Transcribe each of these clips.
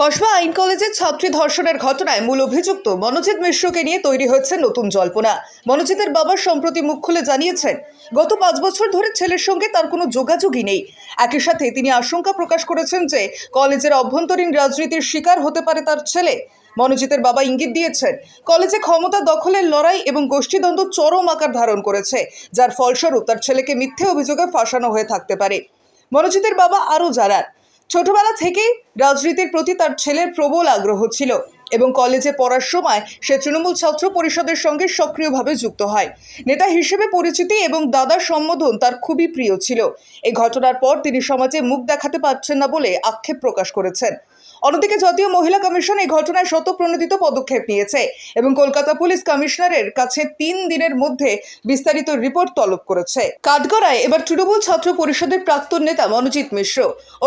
কসবা আইন কলেজের ছাত্রী ধর্ষণের ঘটনায় মূল অভিযুক্ত মনোজিৎ মিশ্রকে নিয়ে তৈরি হয়েছে নতুন জল্পনা। মনোজিতের বাবা সম্প্রতি মুখ খুলে জানিয়েছেন, গত পাঁচ বছর ধরে ছেলের সঙ্গে তার কোনো যোগাযোগই নেই। একই সাথে তিনি আশঙ্কা প্রকাশ করেছেন যে, কলেজের অভ্যন্তরীণ রাজনীতির শিকার হতে পারে তার ছেলে। মনোজিতের বাবা ইঙ্গিত দিয়েছেন, কলেজে ক্ষমতা দখলের লড়াই এবং গোষ্ঠীদ্বন্দ্ব চরম আকার ধারণ করেছে, যার ফলস্বরূপ তার ছেলেকে মিথ্যে অভিযোগে ফাঁসানো হয়ে থাকতে পারে। মনোজিতের বাবা আরও জানান ছোটবেলা থেকেই রাজনীতির প্রতি তার ছেলের প্রবল আগ্রহ ছিল। এবং কলেজে পড়ার সময় সে তৃণমূল ছাত্র পরিষদের সঙ্গে সক্রিয়ভাবে যুক্ত হয়। নেতা হিসেবে পরিচিতি এবং দাদার সম্বোধন তার খুবই প্রিয় ছিল। এই ঘটনার পর তিনি সমাজে মুখ দেখাতে পারছেন না বলে আক্ষেপ প্রকাশ করেছেন। অন্যদিকে জাতীয় মহিলা কমিশন এই ঘটনায় শতপ্রণোদিত পদক্ষেপ নিয়েছে এবং কলকাতা পুলিশ কমিশনারের কাছে তিন দিনের মধ্যে বিস্তারিত রিপোর্ট তলব করেছে। কাঠগড়ায় এবার তৃণমূল ছাত্র পরিষদের প্রাক্তন নেতা মনোজিৎ মিশ্র।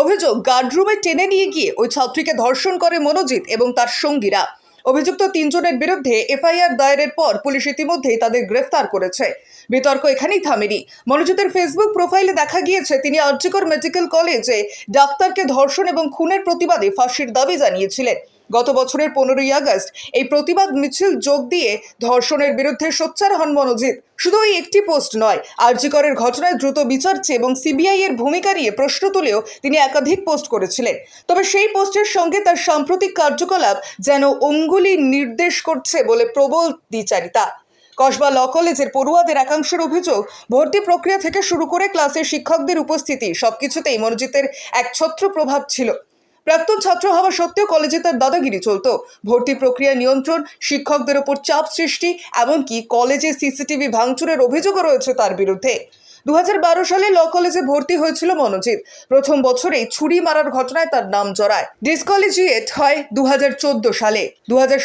অভিযোগ, গার্ডরুমে টেনে নিয়ে গিয়ে ওই ছাত্রীকে ধর্ষণ করে মনোজিৎ এবং তার সঙ্গীরা। অভিযুক্ত তিনজনের বিরুদ্ধে এফআইআর দায়েরের পর পুলিশ ইতিমধ্যেই তাদের গ্রেফতার করেছে। বিতর্ক এখানেই থামেনি। মনোজিতের ফেসবুক প্রোফাইলে দেখা গিয়েছে, তিনি আর্যিকর মেডিকেল কলেজে ডাক্তারকে ধর্ষণ এবং খুনের প্রতিবাদে ফাঁসির দাবি জানিয়েছিলেন। গত বছরের পনেরোই আগস্ট এই প্রতিবাদ মিছিল যোগ দিয়ে ধর্ষণের বিরুদ্ধে সোচ্চার হন মনোজিৎ। শুধু ওই একটি পোস্ট নয়, আরজিকরের ঘটনায় দ্রুত বিচার চেয়ে এবং সিবিআই এর ভূমিকা নিয়ে প্রশ্ন তুলেও তিনি একাধিক পোস্ট করেছিলেন। তবে সেই পোস্টের সঙ্গে তার সাম্প্রতিক কার্যকলাপ যেন অঙ্গুলি নির্দেশ করছে বলে প্রবল দ্বিচারিতা। কসবা ল কলেজের পড়ুয়াদের একাংশের অভিযোগ, ভর্তি প্রক্রিয়া থেকে শুরু করে ক্লাসের শিক্ষকদের উপস্থিতি সবকিছুতেই মনোজিতের এক ছত্র প্রভাব ছিল। প্রাক্তন ছাত্র হওয়া সত্ত্বেও কলেজে তার দাদাগিরি চলত। ভর্তি প্রক্রিয়া নিয়ন্ত্রণ, শিক্ষকদের ওপর চাপ সৃষ্টি, এমনকি কলেজে সিসিটিভি ভাঙচুরের অভিযোগও রয়েছে তার বিরুদ্ধে। দুহাজার বারো সালে ল কলেজে ভর্তি হয়েছিল মনোজিৎ। প্রথম বছরেই ছুরি মারার ঘটনায় তার নাম জড়ায়। ডিসকলেজিয়েট হয় দু সালে। দু হাজার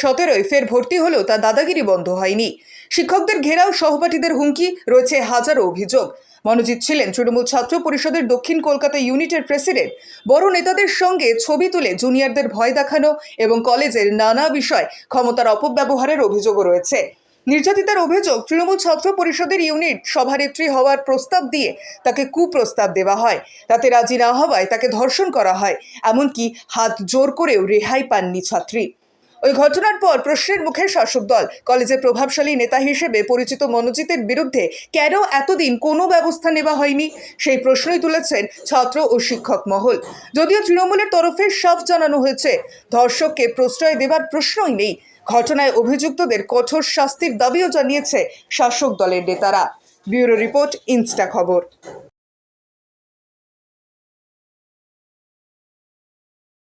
ফের ভর্তি হলেও তার দাদাগিরি বন্ধ হয়নি। শিক্ষকদের ঘেরাও সহপাঠীদের হুমকি, রয়েছে হাজারো অভিযোগ। মনোজিৎ ছিলেন তৃণমূল ছাত্র পরিষদের দক্ষিণ কলকাতা ইউনিটের প্রেসিডেন্ট। বড় নেতাদের সঙ্গে ছবি তুলে জুনিয়রদের ভয় দেখানো এবং কলেজের নানা বিষয় ক্ষমতার অপব্যবহারের অভিযোগও রয়েছে। নির্যাতিতার অভিযোগ তৃণমূল ছাত্র পরিষদের ইউনিট সভানেত্রী হওয়ার প্রস্তাব দিয়ে তাকে কুপ্রস্তাব দেওয়া হয়। তাতে রাজি না হওয়ায় তাকে ধর্ষণ করা হয়, এমনকি হাত জোর করেও রেহাই পাননি ছাত্রী। ওই ঘটনার পর প্রশ্নের মুখে শাসক দল, কলেজের প্রভাবশালী নেতা হিসেবে পরিচিত মনোজিতের বিরুদ্ধে কেন এতদিন কোনো ব্যবস্থা নেওয়া হয়নি? সেই প্রশ্নই তুলেছেন ছাত্র ও শিক্ষক মহল। যদিও তৃণমূলের তরফে সাফ জানানো হয়েছে, ধর্ষককে প্রশ্রয় দেবার প্রশ্নই নেই। ঘটনায় অভিযুক্তদের কঠোর শাস্তির দাবিও জানিয়েছে শাসক দলের নেতারা। ব্যুরো রিপোর্ট ইনস্টা খবর।